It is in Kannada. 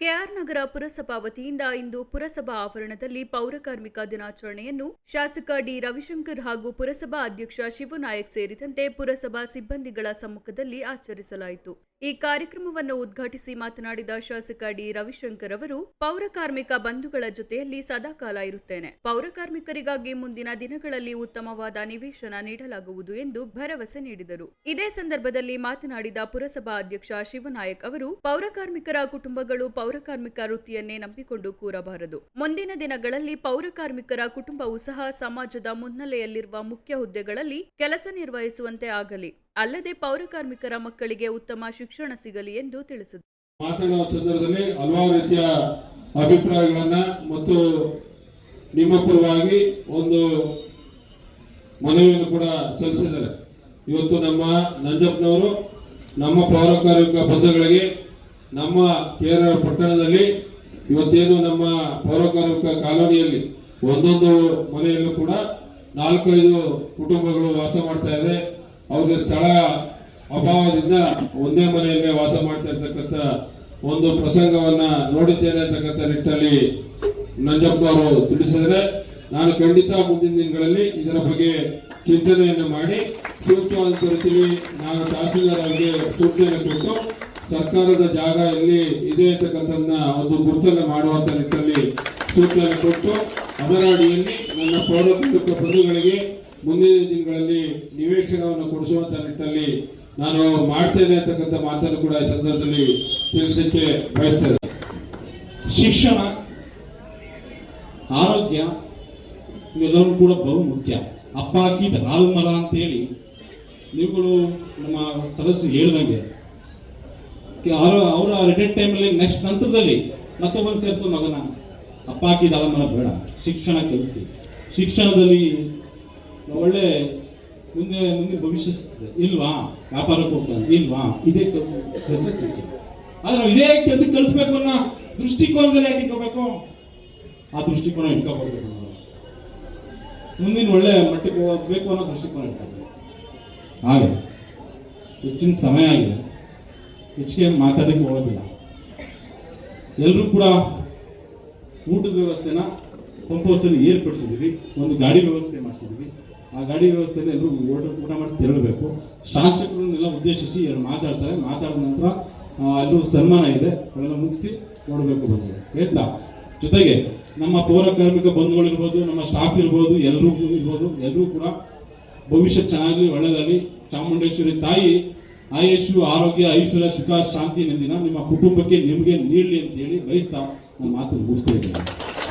ಕೆಆರ್ ನಗರ ಪುರಸಭಾ ವತಿಯಿಂದ ಇಂದು ಪುರಸಭಾ ಆವರಣದಲ್ಲಿ ಪೌರಕಾರ್ಮಿಕ ದಿನಾಚರಣೆಯನ್ನು ಶಾಸಕ ಡಿ ರವಿಶಂಕರ್ ಹಾಗೂ ಪುರಸಭಾ ಅಧ್ಯಕ್ಷ ಶಿವನಾಯಕ್ ಸೇರಿದಂತೆ ಪುರಸಭಾ ಸಿಬ್ಬಂದಿಗಳ ಸಮ್ಮುಖದಲ್ಲಿ ಆಚರಿಸಲಾಯಿತು. ಈ ಕಾರ್ಯಕ್ರಮವನ್ನು ಉದ್ಘಾಟಿಸಿ ಮಾತನಾಡಿದ ಶಾಸಕ ಡಿ. ರವಿಶಂಕರ್ ಅವರು ಪೌರಕಾರ್ಮಿಕ ಬಂಧುಗಳ ಜೊತೆಯಲ್ಲಿ ಸದಾಕಾಲ ಇರುತ್ತೇನೆ. ಪೌರಕಾರ್ಮಿಕರಿಗಾಗಿ ಮುಂದಿನ ದಿನಗಳಲ್ಲಿ ಉತ್ತಮವಾದ ನಿವೇಶನ ನೀಡಲಾಗುವುದು ಎಂದು ಭರವಸೆ ನೀಡಿದರು. ಇದೇ ಸಂದರ್ಭದಲ್ಲಿ ಮಾತನಾಡಿದ ಪುರಸಭಾ ಅಧ್ಯಕ್ಷ ಶಿವನಾಯಕ್ ಅವರು ಪೌರಕಾರ್ಮಿಕರ ಕುಟುಂಬಗಳು ಪೌರಕಾರ್ಮಿಕ ವೃತ್ತಿಯನ್ನೇ ನಂಬಿಕೊಂಡು ಕೂರಬಾರದು. ಮುಂದಿನ ದಿನಗಳಲ್ಲಿ ಪೌರಕಾರ್ಮಿಕರ ಕುಟುಂಬವೂ ಸಹ ಸಮಾಜದ ಮುನ್ನೆಲೆಯಲ್ಲಿರುವ ಮುಖ್ಯ ಹುದ್ದೆಗಳಲ್ಲಿ ಕೆಲಸ ನಿರ್ವಹಿಸುವಂತೆ ಆಗಲಿ. ಅಲ್ಲದೆ ಪೌರಕಾರ್ಮಿಕರ ಮಕ್ಕಳಿಗೆ ಉತ್ತಮ ಶಿಕ್ಷಣ ಸಿಗಲಿ ಎಂದು ತಿಳಿಸಿದರು. ಮಾತನಾಡುವ ಸಂದರ್ಭದಲ್ಲಿ ಹಲವಾರು ರೀತಿಯ ಅಭಿಪ್ರಾಯಗಳನ್ನ ಮತ್ತು ನಿಮ್ಮ ಪರವಾಗಿ ಒಂದು ಮನವಿಯನ್ನು ಕೂಡ ಸಲ್ಲಿಸಿದ್ದಾರೆ. ಇವತ್ತು ನಮ್ಮ ನಂಜಪ್ಪನವರು ನಮ್ಮ ಪೌರಕಾರ್ಮಿಕ ಬಂಧುಗಳಿಗೆ, ನಮ್ಮ ಕೇರಳ ಪಟ್ಟಣದಲ್ಲಿ ಇವತ್ತೇನು ನಮ್ಮ ಪೌರಕಾರ್ಮಿಕ ಕಾಲೋನಿಯಲ್ಲಿ ಒಂದೊಂದು ಮನೆಯಲ್ಲೂ ಕೂಡ ನಾಲ್ಕೈದು ಕುಟುಂಬಗಳು ವಾಸ ಮಾಡ್ತಾ ಇದೆ. ಅವ್ರಿಗೆ ಸ್ಥಳ ಅಭಾವದಿಂದ ಒಂದೇ ಮನೆಯಲ್ಲೇ ವಾಸ ಮಾಡ್ತಾ ಇರ್ತಕ್ಕಂಥ ಒಂದು ಪ್ರಸಂಗವನ್ನ ನೋಡಿದ್ದೇನೆ ಅಂತಕ್ಕಂಥ ನಿಟ್ಟಲ್ಲಿ ನಂಜಪ್ಪನವರು ತಿಳಿಸಿದರೆ ನಾನು ಖಂಡಿತ ಮುಂದಿನ ದಿನಗಳಲ್ಲಿ ಇದರ ಬಗ್ಗೆ ಚಿಂತನೆಯನ್ನು ಮಾಡಿ ಸೂಕ್ತವಾದ ರೀತಿಯಲ್ಲಿ ನಾನು ತಹಸೀಲ್ದಾರ್ ಅವರಿಗೆ ಸೂಚನೆ ಕೊಟ್ಟು ಸರ್ಕಾರದ ಜಾಗ ಎಲ್ಲಿ ಇದೆ ಅಂತಕ್ಕಂಥದ್ದನ್ನ ಒಂದು ಗುರುತನ್ನು ಮಾಡುವಂಥ ನಿಟ್ಟಲ್ಲಿ ಸೂಚನೆ ಕೊಟ್ಟು ಅದರ ಅಡಿಯಲ್ಲಿ ನನ್ನ ಪೌರ ಬಂಧುಗಳಿಗೆ ಮುಂದಿನ ದಿನಗಳಲ್ಲಿ ನಿವೇಶನವನ್ನು ಕೊಡಿಸುವಂತ ನಿಟ್ಟಿನಲ್ಲಿ ನಾನು ಮಾಡ್ತೇನೆ ಅಂತಕ್ಕಂಥ ಮಾತನ್ನು ಕೂಡ ಈ ಸಂದರ್ಭದಲ್ಲಿ ತಿಳಿಸಲಿಕ್ಕೆ ಬಯಸ್ತೇನೆ. ಶಿಕ್ಷಣ, ಆರೋಗ್ಯ ಇವೆಲ್ಲವೂ ಕೂಡ ಬಹು ಮುಖ್ಯ. ಅಪ್ಪ ಹಾಕಿದ ಹಾಲು, ಮರ ಅಂತೇಳಿ ನೀವುಗಳು ನಮ್ಮ ಸದಸ್ಯರು ಹೇಳಿದಂಗೆ. ಅವರ ಅವರ ರಿಟೈರ್ಡ್ ಟೈಮಲ್ಲಿ ನೆಕ್ಸ್ಟ್ ನಂತರದಲ್ಲಿ ಮತ್ತೊಬ್ಬನ ಸೇರಿಸೋ ಮಗನ. ಅಪ್ಪ ಹಾಕಿದ ಹಾಲು, ಮರ ಬೇಡ. ಶಿಕ್ಷಣ ಕಲಿಸಿ. ಶಿಕ್ಷಣದಲ್ಲಿ ಒಳ್ಳೆ ಮುಂದೆ ಮುಂದೆ ಭವಿಷ್ಯ ಸಿಗ್ತದೆ. ಇಲ್ವಾ? ವ್ಯಾಪಾರಕ್ಕೆ ಹೋಗ್ತಾನೆ ಇಲ್ವಾ? ಇದೇ ಕೆಲಸ ಆದ್ರೆ ನಾವು ಇದೇ ಕೆಲಸಕ್ಕೆ ಕಲಿಸ್ಬೇಕು ಅನ್ನೋ ದೃಷ್ಟಿಕೋನದಲ್ಲಿ ಯಾಕೆ ಇಟ್ಕೋಬೇಕು? ಆ ದೃಷ್ಟಿಕೋನ ಇಟ್ಕೋಬಾರ್ದು. ಮುಂದಿನ ಒಳ್ಳೆ ಮಟ್ಟಕ್ಕೆ ಹೋಗ್ಬೇಕು ಅನ್ನೋ ದೃಷ್ಟಿಕೋನ ಇಟ್ಕೋಬೇಕು. ಹಾಗೆ ಹೆಚ್ಚಿನ ಸಮಯ ಆಗಿದೆ. ಹೆಚ್ಚಿಗೆ ಮಾತಾಡಕ್ಕೆ ಹೋಗೋದಿಲ್ಲ. ಎಲ್ಲರೂ ಕೂಡ ಊಟದ ವ್ಯವಸ್ಥೆನ ಪಂಪ್ ಹೌಸಲ್ಲಿ ಏರ್ಪಡಿಸಿದ್ವಿ ಒಂದು ಗಾಡಿ ವ್ಯವಸ್ಥೆ ಮಾಡಿಸಿದ್ವಿ ಆ ಗಾಡಿ ವ್ಯವಸ್ಥೆಯಲ್ಲಿ ಎಲ್ಲರೂ ಊಟ ಊಟ ಮಾಡಿ ತೆರಳಬೇಕು. ಶಾಸಕರನ್ನೆಲ್ಲ ಉದ್ದೇಶಿಸಿ ಎರಡು ಮಾತಾಡ್ತಾರೆ. ಮಾತಾಡಿದ ನಂತರ ಅಲ್ಲೂ ಸನ್ಮಾನ ಇದೆ. ಅವೆಲ್ಲ ಮುಗಿಸಿ ನೋಡಬೇಕು ಬಂದು ಹೇಳ್ತಾ? ಜೊತೆಗೆ ನಮ್ಮ ಪೌರ ಕಾರ್ಮಿಕ ಬಂಧುಗಳಿರ್ಬೋದು ನಮ್ಮ ಸ್ಟಾಫ್ ಇರ್ಬೋದು ಎಲ್ಲರೂ ಇರ್ಬೋದು ಎಲ್ಲರೂ ಕೂಡ ಭವಿಷ್ಯ ಚೆನ್ನಾಗಿ ಒಳ್ಳೆಯದಾಗಲಿ ಚಾಮುಂಡೇಶ್ವರಿ ತಾಯಿ, ಆಯುಷು, ಆರೋಗ್ಯ, ಐಶ್ವರ್ಯ, ಸುಖ, ಶಾಂತಿ ನೆಮ್ಮದಿನ ನಿಮ್ಮ ಕುಟುಂಬಕ್ಕೆ ನಿಮಗೆ ನೀಡಲಿ ಅಂತ ಹೇಳಿ ಬಯಸ್ತಾ ನಮ್ಮ ಮಾತು ಮುಗಿಸ್ತಾ ಇದ್ದೇನೆ.